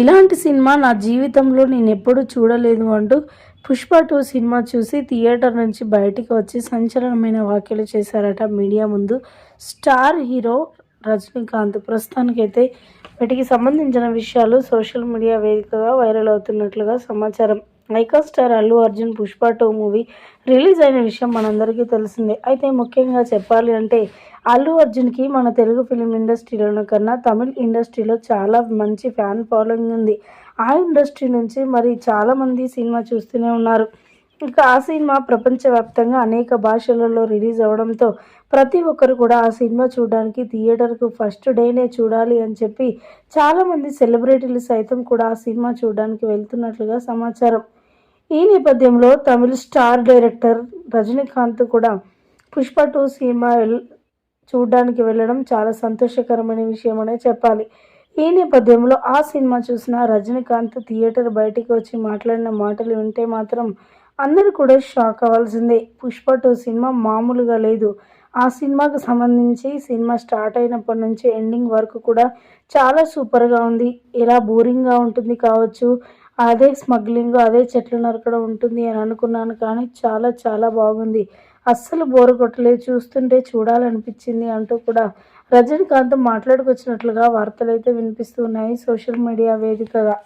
ఇలాంటి సినిమా నా జీవితంలో నేను ఎప్పుడూ చూడలేదు అంటూ పుష్ప టూ సినిమా చూసి థియేటర్ నుంచి బయటికి వచ్చి సంచలనమైన వ్యాఖ్యలు చేశారట మీడియా ముందు స్టార్ హీరో రజనీకాంత్. ప్రస్తుతానికైతే వీటికి సంబంధించిన విషయాలు సోషల్ మీడియా వేదికగా వైరల్ అవుతున్నట్లుగా సమాచారం. Icon star Allu Arjun Pushpa two movie release అయిన విషయం మనందరికీ తెలిసిందే. అయితే ముఖ్యంగా చెప్పాలి అంటే అల్లు అర్జున్కి మన తెలుగు ఫిలిం ఇండస్ట్రీలోన కన్నా తమిళ్ ఇండస్ట్రీలో చాలా మంచి ఫ్యాన్ ఫాలోయింగ్ ఉంది. ఆ ఇండస్ట్రీ నుంచి మరి చాలామంది సినిమా చూస్తూనే ఉన్నారు. ఇక ఆ సినిమా ప్రపంచవ్యాప్తంగా అనేక భాషలలో రిలీజ్ అవడంతో ప్రతి ఒక్కరు కూడా ఆ సినిమా చూడడానికి థియేటర్కు ఫస్ట్ డేనే చూడాలి అని చెప్పి చాలామంది సెలబ్రిటీలు సైతం కూడా ఆ సినిమా చూడడానికి వెళ్తున్నట్లుగా సమాచారం. ఈ నేపథ్యంలో తమిళ స్టార్ డైరెక్టర్ రజనీకాంత్ కూడా పుష్ప టూ సినిమా చూడడానికి వెళ్ళడం చాలా సంతోషకరమైన విషయమనే చెప్పాలి. ఈ నేపథ్యంలో ఆ సినిమా చూసిన రజనీకాంత్ థియేటర్ బయటికి వచ్చి మాట్లాడిన మాటలు వింటే మాత్రం అందరూ కూడా షాక్ అవ్వాల్సిందే. పుష్ప టూ సినిమా మామూలుగా లేదు. ఆ సినిమాకు సంబంధించి సినిమా స్టార్ట్ అయినప్పటి నుంచి ఎండింగ్ వరకు కూడా చాలా సూపర్గా ఉంది. ఇలా బోరింగ్గా ఉంటుంది కావచ్చు అదే స్మగ్లింగ్ అదే చెట్లు నరకడం ఉంటుంది అని అనుకున్నాను కానీ చాలా చాలా బాగుంది. అస్సలు బోరు కొట్టలేదు. చూస్తుంటే చూడాలనిపించింది అంటూ కూడా రజనీకాంత్ మాట్లాడుకొచ్చినట్లుగా వార్తలు అయితే వినిపిస్తున్నాయి. సోషల్ మీడియా వేదికగా